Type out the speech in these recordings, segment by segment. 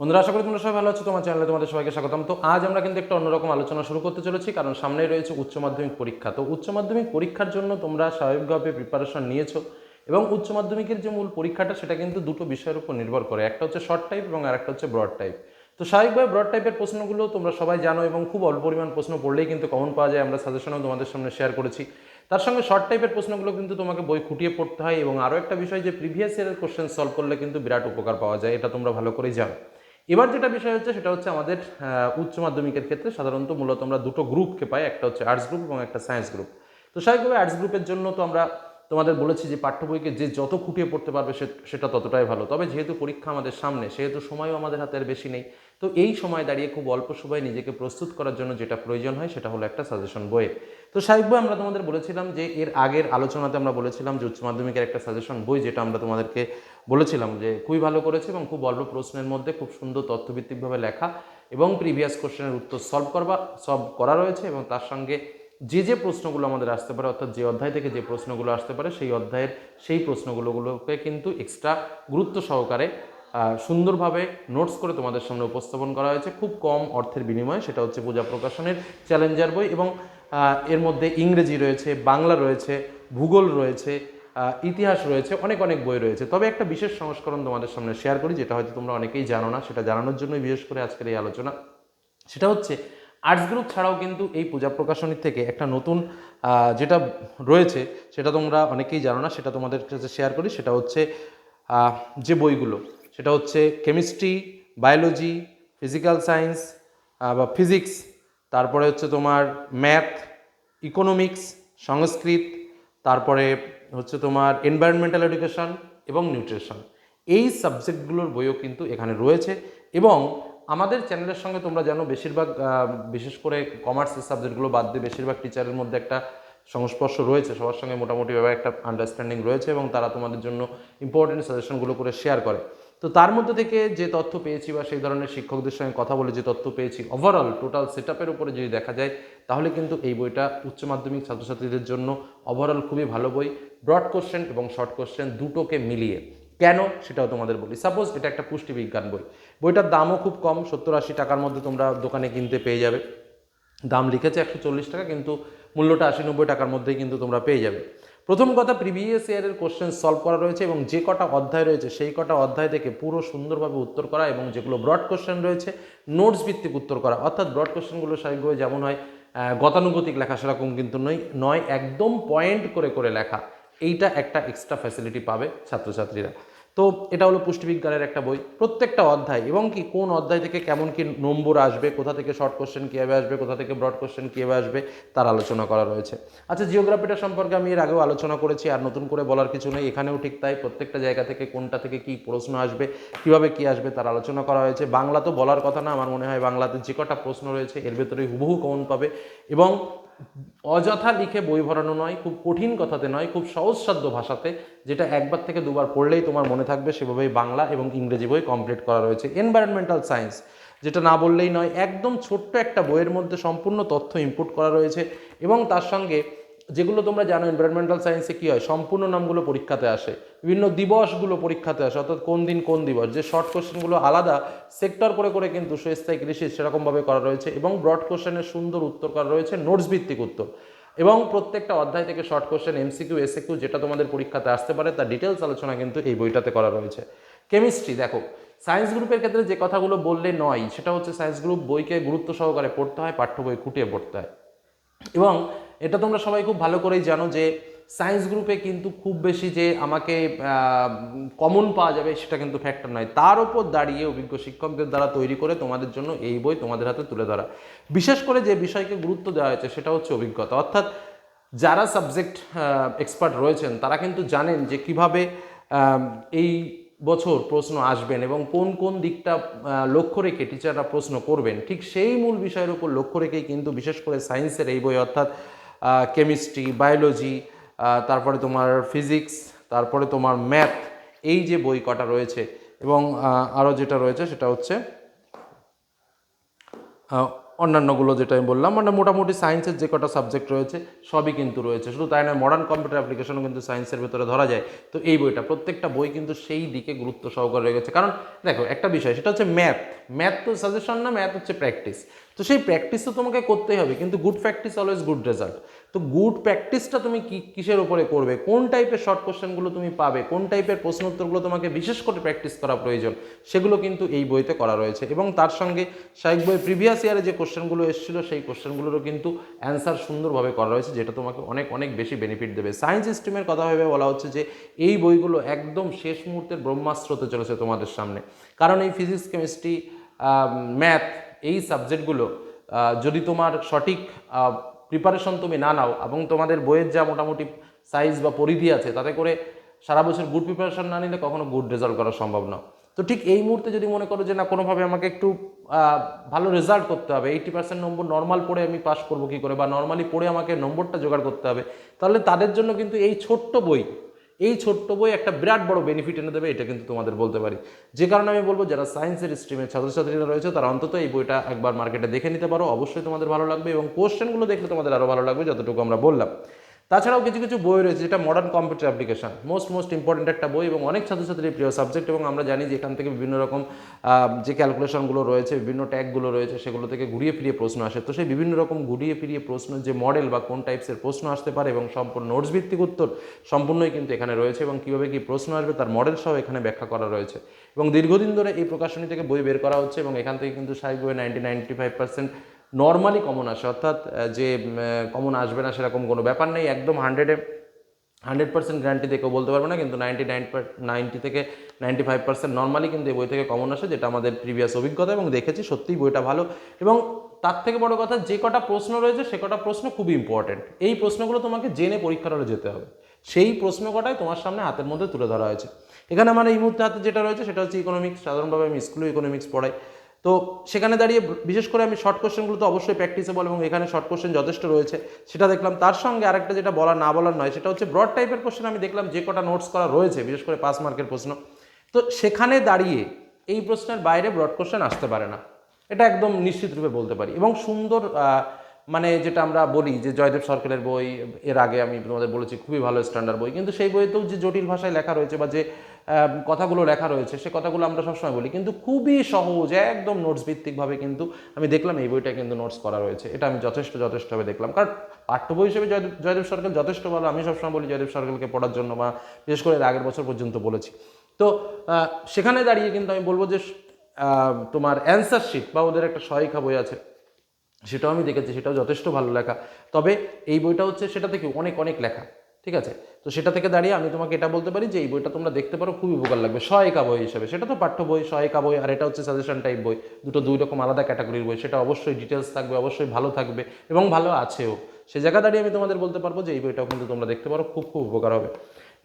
বন্ধুরা, আশা করি তোমরা সবাই ভালো আছো, তোমার চ্যানেলে তোমাদের সবাইকে স্বাগতম। তো আজ আমরা কিন্তু একটা অন্যরকম আলোচনা শুরু করতে চলেছি, কারণ সামনেই রয়েছে উচ্চ মাধ্যমিক পরীক্ষা। তো উচ্চ মাধ্যমিক পরীক্ষার জন্য তোমরা স্বাভাবিকভাবে প্রিপারেশন নিয়েছো এবং উচ্চ মাধ্যমিকের যে মূল পরীক্ষাটা, সেটা কিন্তু দুটো বিষয়ের উপর নির্ভর করে। একটা হচ্ছে শর্ট টাইপ এবং আরেকটা হচ্ছে ব্রড টাইপ তো স্বাভাবিকভাবে ব্রড টাইপের প্রশ্নগুলো তোমরা সবাই জানো এবং খুব অল্প পরিমাণ প্রশ্ন পড়লেই কিন্তু কমন পাওয়া যায়, আমরা সাজেশনও তোমাদের সামনে শেয়ার করেছি। তার সঙ্গে শর্ট টাইপের প্রশ্নগুলো কিন্তু তোমাকে বই খুঁটিয়ে পড়তে হয় এবং আরও একটা বিষয়, যে প্রিভিয়াস ইয়ারের কোশ্চেন সলভ করলে কিন্তু বিরাট উপকার পাওয়া যায়, এটা তোমরা ভালো করেই জানো। এবার যেটা বিষয় হচ্ছে, সেটা হচ্ছে আমাদের উচ্চ মাধ্যমিকের ক্ষেত্রে সাধারণত মূলত আমরা দুটো গ্রুপকে পাই, একটা হচ্ছে আর্টস গ্রুপ এবং একটা সায়েন্স গ্রুপ তো স্বাভাবিকভাবে আর্টস গ্রুপের জন্য তো আমরা তোমাদের বলেছি যে পাঠ্য বইকে যে যত খুঁটিয়ে পড়তে পারবে সেটা ততটাই ভালো। তবে যেহেতু পরীক্ষা আমাদের সামনে, সেহেতু সময়ও আমাদের হাতে আর বেশি নেই, তো এই সময় দাঁড়িয়ে খুব অল্প সময় নিজেকে প্রস্তুত করার জন্য যেটা প্রয়োজন হয় সেটা হলো একটা সাজেশন বইয়ের তো সাহেব বই আমরা তোমাদের বলেছিলাম যে এর আগের আলোচনাতে আমরা বলেছিলাম যে উচ্চ মাধ্যমিকের একটা সাজেশন বই যেটা আমরা তোমাদেরকে বলেছিলাম যে খুবই ভালো করেছে এবং খুব অল্প প্রশ্নের মধ্যে খুব সুন্দর তথ্যভিত্তিকভাবে লেখা এবং প্রিভিয়াস কোশ্চেনের উত্তর সলভ করবা সলভ করা রয়েছে এবং তার সঙ্গে যে যে প্রশ্নগুলো আমাদের আসতে পারে, অর্থাৎ যে অধ্যায় থেকে যে প্রশ্নগুলো আসতে পারে, সেই অধ্যায়ের সেই প্রশ্নগুলোগুলোকে কিন্তু এক্সট্রা গুরুত্ব সহকারে সুন্দরভাবে নোটস করে তোমাদের সামনে উপস্থাপন করা হয়েছে। খুব কম অর্থের বিনিময়ে, সেটা হচ্ছে পূজা প্রকাশনের চ্যালেঞ্জার বই এবং এর মধ্যে ইংরেজি রয়েছে, বাংলা রয়েছে, ভূগোল রয়েছে ইতিহাস রয়েছে, অনেক অনেক বই রয়েছে। তবে একটা বিশেষ সংস্করণ তোমাদের সামনে শেয়ার করি, যেটা হয়তো তোমরা অনেকেই জানো না, সেটা জানানোর জন্যই বিশেষ করে আজকের এই আলোচনা। সেটা হচ্ছে আর্টস গ্রুপ ছাড়াও কিন্তু এই পূজা প্রকাশনীর থেকে একটা নতুন যেটা রয়েছে, সেটা তোমরা অনেকেই জানো না, সেটা তোমাদের কাছে শেয়ার করি, সেটা হচ্ছে যে বইগুলো, সেটা হচ্ছে কেমিস্ট্রি বায়োলজি ফিজিক্যাল সায়েন্স বা ফিজিক্স তারপরে হচ্ছে তোমার ম্যাথ ইকোনমিক্স সংস্কৃত তারপরে হচ্ছে তোমার এনভায়রনমেন্টাল এডুকেশন এবং নিউট্রিশন এই সাবজেক্টগুলোর বইও কিন্তু এখানে রয়েছে এবং আমাদের চ্যানেলের সঙ্গে তোমরা জানো, বেশিরভাগ বিশেষ করে কমার্সের সাবজেক্টগুলো বাদ দিয়ে বেশিরভাগ টিচারের মধ্যে একটা সংস্পর্শ রয়েছে। সবার সঙ্গে মোটামুটিভাবে একটা আন্ডারস্ট্যান্ডিং রয়েছে এবং তারা তোমাদের জন্য ইম্পর্টেন্ট সাজেশনগুলো করে শেয়ার করে। তো তার মধ্যে থেকে যে তথ্য পেয়েছি বা সেই ধরনের শিক্ষকদের সঙ্গে কথা বলে যে তথ্য পেয়েছি ওভারঅল টোটাল সেট আপের উপরে যদি দেখা যায়, তাহলে কিন্তু এই বইটা উচ্চ মাধ্যমিক ছাত্রছাত্রীদের জন্য ওভারঅল খুবই ভালো বই। ব্রড কোশ্চেন এবং শর্ট কোশ্চেন দুটোকে মিলিয়ে। কেন? সেটাও তোমাদের বলি। সাপোজ এটা একটা পুষ্টিবিজ্ঞান বই। বইটার দামও খুব কম, সত্তর আশি টাকার মধ্যে তোমরা দোকানে কিনতে পেয়ে যাবে। দাম লিখেছে একশো চল্লিশ টাকা, কিন্তু মূল্যটা আশি নব্বই টাকার মধ্যেই কিন্তু তোমরা পেয়ে যাবে। প্রথম কথা প্রিভিয়াস ইয়ারের কোশ্চেন সলভ করা রয়েছে এবং যে কটা অধ্যায় রয়েছে, সেই কটা অধ্যায় থেকে পুরো সুন্দরভাবে উত্তর করা এবং যেগুলো ব্রড কোশ্চেন রয়েছে নোটস ভিত্তিক উত্তর করা। অর্থাৎ ব্রড কোশ্চেনগুলো স্বাভাবিকভাবে যেমন হয় গতানুগতিক লেখা সেরকম কিন্তু নয় নয়, একদম পয়েন্ট করে করে লেখা। এইটা একটা এক্সট্রা ফ্যাসিলিটি পাবে ছাত্রছাত্রীরা। তো এটা হলো পুষ্টিবিজ্ঞানের একটা বই। প্রত্যেকটা অধ্যায়, এবং কি কোন অধ্যায় থেকে কেমন কি নম্বর আসবে, কোথা থেকে শর্ট কোশ্চেন কীভাবে আসবে, কোথা থেকে ব্রড কোশ্চেন কীভাবে আসবে, তার আলোচনা করা রয়েছে। আচ্ছা জিওগ্রাফিটা সম্পর্কে আমি এর আগেও আলোচনা করেছি, আর নতুন করে বলার কিছু নেই, এখানেও ঠিক তাই, প্রত্যেকটা জায়গা থেকে কোনটা থেকে কি প্রশ্ন আসবে, কীভাবে কি আসবে, তার আলোচনা করা হয়েছে। বাংলা তো বলার কথা না, আমার মনে হয় বাংলাতে যে কটা প্রশ্ন রয়েছে, এর ভেতরেই হুবহু কমন পাবে, এবং অযথা লিখে বই ভরানো নয়, খুব কঠিন কথাতে নয়, খুব সহজসাধ্য ভাষাতে, যেটা একবার থেকে দুবার পড়লেই তোমার মনে থাকবে, সেভাবেই বাংলা এবং ইংরেজি বই কমপ্লিট করা রয়েছে। এনভায়রনমেন্টাল সায়েন্স যেটা না বললেই নয়, একদম ছোট্ট একটা বইয়ের মধ্যে সম্পূর্ণ তথ্য ইনপুট করা রয়েছে এবং তার সঙ্গে যেগুলো তোমরা জানো এনভায়রনমেন্টাল সায়েন্সে কী হয়? সম্পূর্ণ নামগুলো পরীক্ষাতে আসে। বিভিন্ন দিবসগুলো পরীক্ষাতে আসে, অর্থাৎ কোন দিন কোন দিবস। যে শর্ট কোশ্চেনগুলো আলাদা সেক্টর করে করে কিন্তু সুস্থায়ী কৃষি সেরকমভাবে করা রয়েছে এবং ব্রড কোশ্চেনের সুন্দর উত্তর করা রয়েছে নোটস ভিত্তিক উত্তর। এবং প্রত্যেকটা অধ্যায় থেকে শর্ট কোশ্চেন এমসিকিউ এসএকিউ যেটা তোমাদের পরীক্ষাতে আসতে পারে, তার ডিটেলস আলোচনা কিন্তু এই বইটাতে করা রয়েছে। কেমিস্ট্রি দেখো সায়েন্স গ্রুপের ক্ষেত্রে যে কথাগুলো বললে নয়, সেটা হচ্ছে সায়েন্স গ্রুপ বইকে গুরুত্ব সহকারে পড়তে হয়, পাঠ্য বই খুঁটিয়ে পড়তে হয়। এবং এটা তোমরা সবাই খুব ভালো করেই জানো যে সায়েন্স গ্রুপে কিন্তু খুব বেশি যে আমাকে কমন পাওয়া যাবে সেটা কিন্তু ফ্যাক্টর নয়। তার উপর দাঁড়িয়ে অভিজ্ঞ শিক্ষকদের দ্বারা তৈরি করে তোমাদের জন্য এই বই তোমাদের হাতে তুলে ধরা। বিশেষ করে যে বিষয়কে গুরুত্ব দেওয়া হয়েছে সেটা হচ্ছে অভিজ্ঞতা। অর্থাৎ যারা সাবজেক্ট এক্সপার্ট রয়েছেন, তারা কিন্তু জানেন যে কীভাবে এই বছর প্রশ্ন আসবেন এবং কোন কোন দিকটা লক্ষ্য রেখে টিচাররা প্রশ্ন করবেন। ঠিক সেই মূল বিষয়ের উপর লক্ষ্য রেখেই কিন্তু বিশেষ করে সায়েন্সের এই বই, অর্থাৎ কেমিস্ট্রি বায়োলজি তারপরে তোমার ফিজিক্স তারপরে তোমার ম্যাথ এই যে বই কটা রয়েছে এবং আরও যেটা রয়েছে সেটা হচ্ছে অন্যান্যগুলো যেটা আমি বললাম। মানে মোটামুটি সায়েন্সের যে কটা সাবজেক্ট রয়েছে, সবই কিন্তু রয়েছে। শুধু তাই নয় মডার্ন কম্পিউটার অ্যাপ্লিকেশনও কিন্তু সায়েন্সের ভেতরে ধরা যায়। তো এই বইটা, প্রত্যেকটা বই কিন্তু সেই দিকে গুরুত্ব সহকারে রয়ে গেছে কারণ, দেখো, একটা বিষয়, সেটা হচ্ছে ম্যাথ ম্যাথ তো সাজেশন না ম্যাথ হচ্ছে প্র্যাকটিস তো সেই প্র্যাকটিস তো তোমাকে করতেই হবে, কিন্তু good practice always good result তো গুড প্র্যাকটিসটা তুমি কি, কিসের উপরে করবে? কোন টাইপের শর্ট কোশ্চেনগুলো তুমি পাবে? কোন টাইপের প্রশ্ন উত্তরগুলো তোমাকে বিশেষ করে প্র্যাকটিস করা প্রয়োজন? সেগুলো কিন্তু এই বইতে করা রয়েছে। এবং তার সঙ্গে সাহিক বইয়ের প্রিভিয়াস ইয়ারে যে কোশ্চেনগুলো এসেছিল, সেই কোশ্চেনগুলোরও কিন্তু অ্যান্সার সুন্দরভাবে করা রয়েছে, যেটা তোমাকে অনেক অনেক বেশি বেনিফিট দেবে। সায়েন্স স্ট্রিমের কথা ভেবে বলা হচ্ছে যে, এই বইগুলো একদম শেষ মুহূর্তের ব্রহ্মাস্ত্র হতে চলেছে তোমাদের সামনে। কারণ এই ফিজিক্স কেমিস্ট্রি ম্যাথ এই সাবজেক্টগুলো যদি তোমার সঠিক প্রিপারেশন তুমি না নাও এবং তোমাদের বইয়ের যা মোটামুটি সাইজ বা পরিধি আছে, তাতে করে সারা বছর গুড প্রিপারেশন না নিলে কখনো গুড রেজাল্ট করা সম্ভব না। তো ঠিক এই মুহূর্তে যদি মনে করো যে না, কোনোভাবে আমাকে একটু ভালো রেজাল্ট করতে হবে এইটি পার্সেন্ট নম্বর নর্মাল পড়ে আমি পাস করব কী করে, বা নর্মালি পড়ে আমাকে নম্বরটা জোগাড় করতে হবে, তাহলে তাদের জন্য কিন্তু এই ছোট্ট বই এই ছোট্ট বই একটা বিরাট বড় বেনিফিট এনে দেবে, এটা কিন্তু তোমাদের বলতে পারি। যে কারণে আমি বলব, যারা সায়েন্সের স্ট্রিমের ছাত্রছাত্রীরা রয়েছে, তারা অন্তত এই বইটা একবার মার্কেটে দেখে নিতে পারো। অবশ্যই তোমাদের ভালো লাগবে এবং কোশ্চেনগুলো দেখলে তোমাদের আরও ভালো লাগবে, যতটুকু আমরা বললাম। তাছাড়াও কিছু কিছু বই রয়েছে যেটা modern computer application most most important একটা বই এবং অনেক ছাত্রছাত্রীর প্রিয় সাবজেক্ট এবং আমরা জানি যে এখান থেকে বিভিন্ন রকম যে ক্যালকুলেশনগুলো রয়েছে, বিভিন্ন ট্যাগগুলো রয়েছে, সেগুলো থেকে ঘুরিয়ে ফিরিয়ে প্রশ্ন আসে। তো সেই বিভিন্ন রকম ঘুরিয়ে ফিরিয়ে প্রশ্ন যে মডেল বা কোন টাইপসের প্রশ্ন আসতে পারে এবং সম্পূর্ণ নোটস ভিত্তিক উত্তর সম্পূর্ণই কিন্তু এখানে রয়েছে এবং কীভাবে কী প্রশ্ন আসবে তার মডেল সহ এখানে ব্যাখ্যা করা রয়েছে। এবং দীর্ঘদিন ধরে এই প্রকাশনী থেকে বই বের করা হচ্ছে এবং এখান থেকে কিন্তু সাহিক বই ninety ninety five percent normally common আসে, অর্থাৎ যে কমন আসবে না সেরকম কোনো ব্যাপার নেই, একদম হান্ড্রেডে হান্ড্রেড পার্সেন্ট গ্যারান্টি দিয়ে বলতে পারবে না, কিন্তু নাইনটি নাইন নাইনটি থেকে নাইনটি ফাইভ পার্সেন্ট নর্মালি কিন্তু এই বই থেকে কমন আসে, যেটা আমাদের প্রিভিয়াস অভিজ্ঞতা এবং দেখেছি, সত্যিই বইটা ভালো। এবং তার থেকে বড় কথা, যে কটা প্রশ্ন রয়েছে, সে কটা প্রশ্ন খুবই ইম্পর্টেন্ট এই প্রশ্নগুলো তোমাকে জেনে পরীক্ষার হলে যেতে হবে। সেই প্রশ্ন কটাই তোমার সামনে হাতের মধ্যে তুলে ধরা হয়েছে। এখানে আমার এই মুহূর্তে হাতে যেটা রয়েছে, সেটা হচ্ছে ইকোনমিক্স সাধারণভাবে আমি স্কুলে ইকোনমিক্স পড়াই। তো সেখানে দাঁড়িয়ে বিশেষ করে আমি শর্ট কোশ্চেনগুলো তো অবশ্যই প্র্যাকটিসেবল এবং এখানে শর্ট কোশ্চেন যথেষ্ট রয়েছে। সেটা দেখলাম। তার সঙ্গে আরেকটা যেটা বলা না বলার নয়, সেটা হচ্ছে ব্রড টাইপের কোশ্চেন আমি দেখলাম যে কটা নোটস করা রয়েছে, বিশেষ করে পাস মার্কের প্রশ্ন। তো সেখানে দাঁড়িয়ে এই প্রশ্নের বাইরে ব্রড কোশ্চেন আসতে পারে না। এটা একদম নিশ্চিত রূপে বলতে পারি। এবং সুন্দর মানে যেটা আমরা বলি যে জয়দেব সরকারের বই, এর আগে আমি তোমাদের বলেছি খুবই ভালো স্ট্যান্ডার্ড বই। কিন্তু সেই বইতেও যে জটিল ভাষায় লেখা রয়েছে বা যে কথাগুলো লেখা রয়েছে, সে কথাগুলো আমরা সবসময় বলি। কিন্তু খুবই সহজ, একদম নোটস ভিত্তিকভাবে কিন্তু আমি দেখলাম, এই বইটা কিন্তু নোটস করা রয়েছে। এটা আমি যথেষ্ট, যথেষ্টভাবে দেখলাম। কারণ পাঠ্য বই হিসেবে জয়দেব সরকার যথেষ্ট ভালো, আমি সবসময় বলি জয়দেব সরকারকে পড়ার জন্য বা বিশেষ করে আগের বছর পর্যন্ত বলেছি। তো সেখানে দাঁড়িয়ে কিন্তু আমি বলব যে তোমার অ্যান্সার শিট বা ওদের একটা সহায়িকা বই আছে, সেটাও আমি দেখেছি, সেটাও যথেষ্ট ভালো লেখা। তবে এই বইটা হচ্ছে, সেটা থেকে অনেক অনেক লেখা। ঠিক আছে? তো সেটা থেকে দাঁড়িয়ে আমি তোমাকে এটা বলতে পারি যে এই বইটা তোমরা দেখতে পারো, খুবই উপকার লাগবে। সহায়িকা বই হিসেবে। সেটা তো পাঠ্য বই, সহায়িকা বই, আর এটা হচ্ছে সাজেশন টাইপ বই। দুটো দুই রকম আলাদা ক্যাটাগরির বই। সেটা অবশ্যই ডিটেলস থাকবে, অবশ্যই ভালো থাকবে এবং ভালো আছেও। সে জায়গা দাঁড়িয়ে আমি তোমাদের বলতে পারব যে এই বইটাও কিন্তু তোমরা দেখতে পারো, খুব খুব উপকার হবে।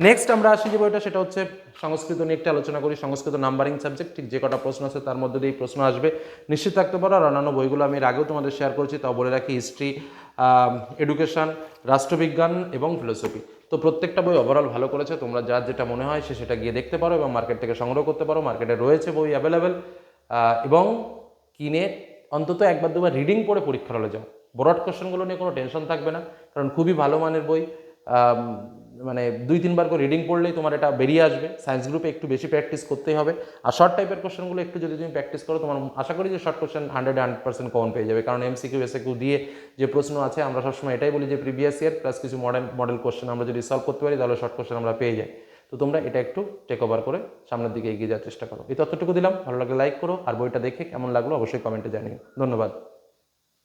নেক্সট আমরা আসি যে বইটা, সেটা হচ্ছে সংস্কৃত নিয়ে একটা আলোচনা করি। সংস্কৃত নাম্বারিং সাবজেক্ট ঠিক যে কটা প্রশ্ন আছে তার মধ্যে দিয়ে প্রশ্ন আসবে। নিশ্চিত থাকতে পারো, আর অন্যান্য বইগুলো আমি এর আগেও তোমাদের শেয়ার করেছি, তাও বলে রাখি হিস্ট্রি এডুকেশন রাষ্ট্রবিজ্ঞান এবং ফিলোসফি তো প্রত্যেকটা বই ওভারঅল ভালো করেছে, তোমরা যার যেটা মনে হয় সে সেটা গিয়ে দেখতে পারো এবং মার্কেট থেকে সংগ্রহ করতে পারো। মার্কেটে রয়েছে বই অ্যাভেলেবেল এবং কিনে অন্তত একবার দুবার রিডিং পড়ে পরীক্ষার হলে যাও। ব্রড কোশ্চেনগুলো নিয়ে কোনো টেনশন থাকবে না, কারণ খুবই ভালো মানের বই মানে দুই তিনবার করে রিডিং পড়লেই তোমার এটা বেরিয়ে আসবে। সায়েন্স গ্রুপে একটু বেশি প্র্যাকটিস করতেই হবে। আর শর্ট টাইপের কোশ্চেনগুলো একটু যদি তুমি প্র্যাকটিস করো, তোমার আশা করি যে short question hundred hundred percent common পেয়ে যাবে। কারণ এমসি কিউ এমসিকিউ এসএকিউ দিয়ে যে প্রশ্ন আছে, আমরা সবসময় এটাই বলি যে প্রিভিয়াস ইয়ার প্লাস কিছু মডেল মডেল কোশ্চেন আমরা যদি সলভ করতে পারি, তাহলে শর্ট কোশ্চেন আমরা পেয়ে যাই। তো তোমরা এটা একটু টেক ওভার করে সামনের দিকে এগিয়ে যাওয়ার চেষ্টা করো। এই তথ্যটুকু দিলাম। ভালো লাগলে লাইক করো। আর বইটা দেখে কেমন লাগল অবশ্যই কমেন্টে জানিও। ধন্যবাদ।